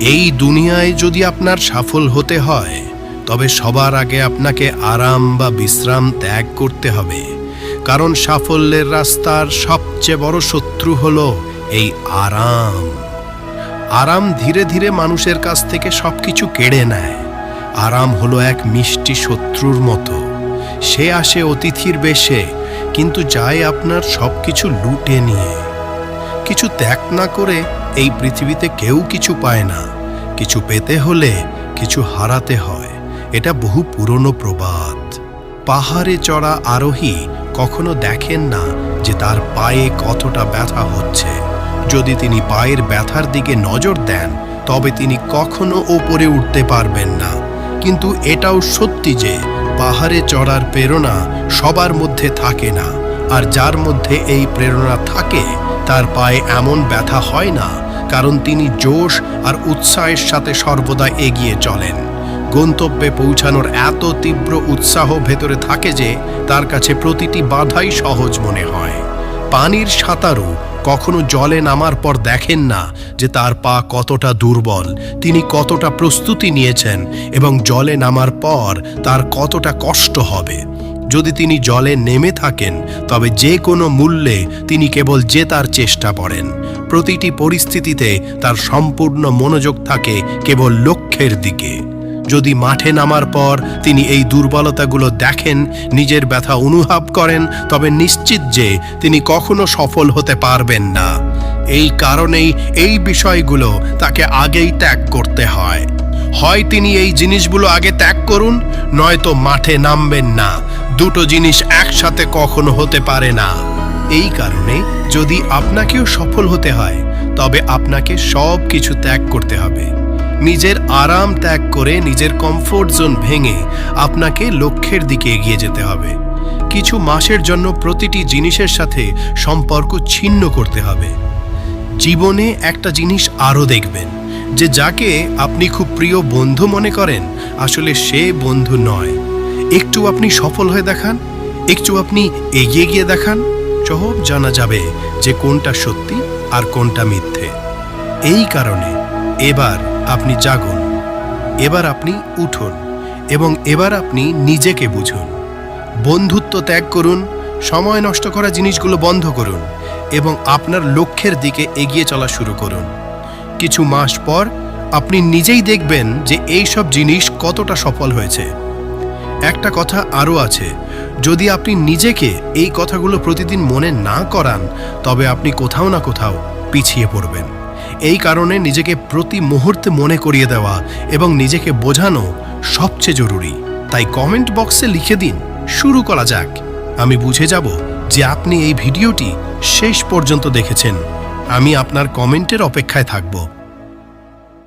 এই দুনিয়ায় যদি আপনার সফল হতে হয়, তবে সবার আগে আপনাকে আরাম বা বিশ্রাম ত্যাগ করতে হবে। কারণ সাফল্যের রাস্তার সবচেয়ে বড় শত্রু হল এই আরাম। আরাম ধীরে ধীরে মানুষের কাছ থেকে সব কিছু কেড়ে নেয়। আরাম হলো এক মিষ্টি শত্রুর মতো। সে আসে অতিথির বেশে, কিন্তু যায় আপনার সব কিছু লুটে নিয়ে। কিছু ত্যাগ না করে এই পৃথিবীতে কেউ কিছু পায় না। কিছু পেতে হলে কিছু হারাতে হয়। এটা বহু পুরনো প্রবাদ। পাহাড়ে চড়া আরোহী কখনো দেখেন না যে তার পায়ে কতটা ব্যথা হচ্ছে। যদি তিনি পায়ের ব্যথার দিকে নজর দেন, তবে তিনি কখনো ওপরে উঠতে পারবেন না। কিন্তু এটাও সত্যি যে পাহাড়ে চড়ার প্রেরণা সবার মধ্যে থাকে না। আর যার মধ্যে এই প্রেরণা থাকে তার পায়ে এমন ব্যথা হয় না, কারণ তিনি জোশ আর উৎসাহের সাথে সর্বদা এগিয়ে চলেন। গন্তব্যে পৌঁছানোর এত তীব্র উৎসাহ ভেতরে থাকে যে তার কাছে প্রতিটি বাধাই সহজ মনে হয়। পানির সাঁতারও কখনো জলে নামার পর দেখেন না যে তার পা কতটা দুর্বল, তিনি কতটা প্রস্তুতি নিয়েছেন এবং জলে নামার পর তার কতটা কষ্ট হবে। যদি তিনি জলে নেমে থাকেন, তবে যে কোনো মূল্যে তিনি কেবল জেতার চেষ্টা করেন। প্রতিটি পরিস্থিতিতে তার সম্পূর্ণ মনোযোগ থাকে কেবল লক্ষ্যের দিকে। যদি মাঠে নামার পর তিনি এই দুর্বলতাগুলো দেখেন, নিজের ব্যথা অনুভব করেন, তবে নিশ্চিত যে তিনি কখনো সফল হতে পারবেন না। এই কারণেই এই বিষয়গুলো তাকে আগেই ত্যাগ করতে হয়। হয় তিনি এই জিনিসগুলো আগে ত্যাগ করুন, নয়তো মাঠে নামবেন না। দুটো জিনিস একসাথে কখনো হতে পারে না। এই কারণে যদি আপনাকেও সফল হতে হয়, তবে আপনাকে সব কিছু ত্যাগ করতে হবে। নিজের আরাম ত্যাগ করে নিজের কমফোর্ট জোন ভেঙে আপনাকে লক্ষ্যের দিকে এগিয়ে যেতে হবে। কিছু মাসের জন্য প্রতিটি জিনিসের সাথে সম্পর্ক ছিন্ন করতে হবে। জীবনে একটা জিনিস আরও দেখবেন, যে যাকে আপনি খুব প্রিয় বন্ধু মনে করেন, আসলে সে বন্ধু নয়। একটু আপনি সফল হয়ে দেখান, একটু আপনি এগিয়ে গিয়ে দেখান সহব জানা যাবে যে কোনটা সত্যি আর কোনটা মিথ্যে। এই কারণে এবার আপনি জাগুন, এবার আপনি উঠুন এবং এবার আপনি নিজেকে বুঝুন। বন্ধুত্ব ত্যাগ করুন, সময় নষ্ট করা জিনিসগুলো বন্ধ করুন এবং আপনার লক্ষ্যের দিকে এগিয়ে চলা শুরু করুন। কিছু মাস পর আপনি নিজেই দেখবেন যে এই সব জিনিস কতটা সফল হয়েছে। একটা কথা আরও আছে। যদি আপনি নিজেকে এই কথাগুলো প্রতিদিন মনে না করান, তবে আপনি কোথাও না কোথাও পিছিয়ে পড়বেন। এই কারণে নিজেকে প্রতি মুহূর্তে মনে করিয়ে দেওয়া এবং নিজেকে বোঝানো সবচেয়ে জরুরি। তাই কমেন্ট বক্সে লিখে দিন, শুরু করা যাক। আমি বুঝে যাব যে আপনি এই ভিডিওটি শেষ পর্যন্ত দেখেছেন। আমি আপনার কমেন্টের অপেক্ষায় থাকব।